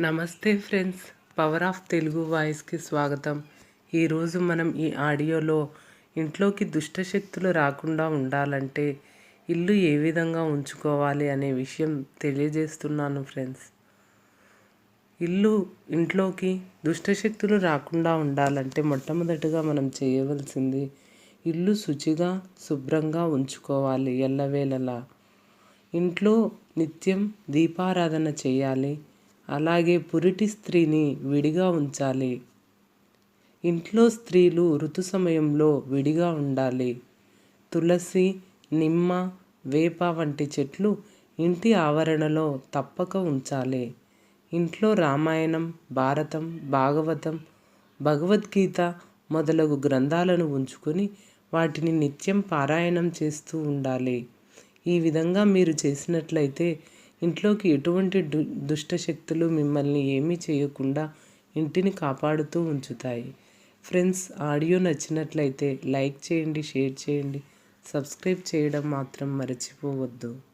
నమస్తే friends power of Telugu వాయిస్కి స్వాగతం. ఈరోజు మనం ఈ ఆడియోలో ఇంట్లోకి దుష్టశక్తులు రాకుండా ఉండాలంటే ఇల్లు ఏ విధంగా ఉంచుకోవాలి అనే విషయం తెలియజేస్తున్నాను ఫ్రెండ్స్. ఇల్లు ఇంట్లోకి దుష్టశక్తులు రాకుండా ఉండాలంటే మొట్టమొదటిగా మనం చేయవలసింది ఇల్లు శుచిగా శుభ్రంగా ఉంచుకోవాలి ఎల్లవేళలా. ఇంట్లో నిత్యం దీపారాధన చేయాలి అలాగే పురిటి స్త్రీని విడిగా ఉంచాలి. ఇంట్లో స్త్రీలు ఋతు సమయంలో విడిగా ఉండాలి. తులసి నిమ్మ వేప వంటి చెట్లు ఇంటి ఆవరణలో తప్పక ఉంచాలి. ఇంట్లో రామాయణం భారతం భాగవతం భగవద్గీత మొదలగు గ్రంథాలను ఉంచుకొని వాటిని నిత్యం పారాయణం చేస్తూ ఉండాలి. ఈ విధంగా మీరు చేసినట్లయితే ఇంట్లోకి ఎటువంటి దు దుష్ట శక్తులు మిమ్మల్ని ఏమీ చేయకుండా ఇంటిని కాపాడుతూ ఉంచుతాయి. ఫ్రెండ్స్ ఆడియో నచ్చినట్లయితే లైక్ చేయండి షేర్ చేయండి. సబ్స్క్రైబ్ చేయడం మాత్రం మర్చిపోవద్దు.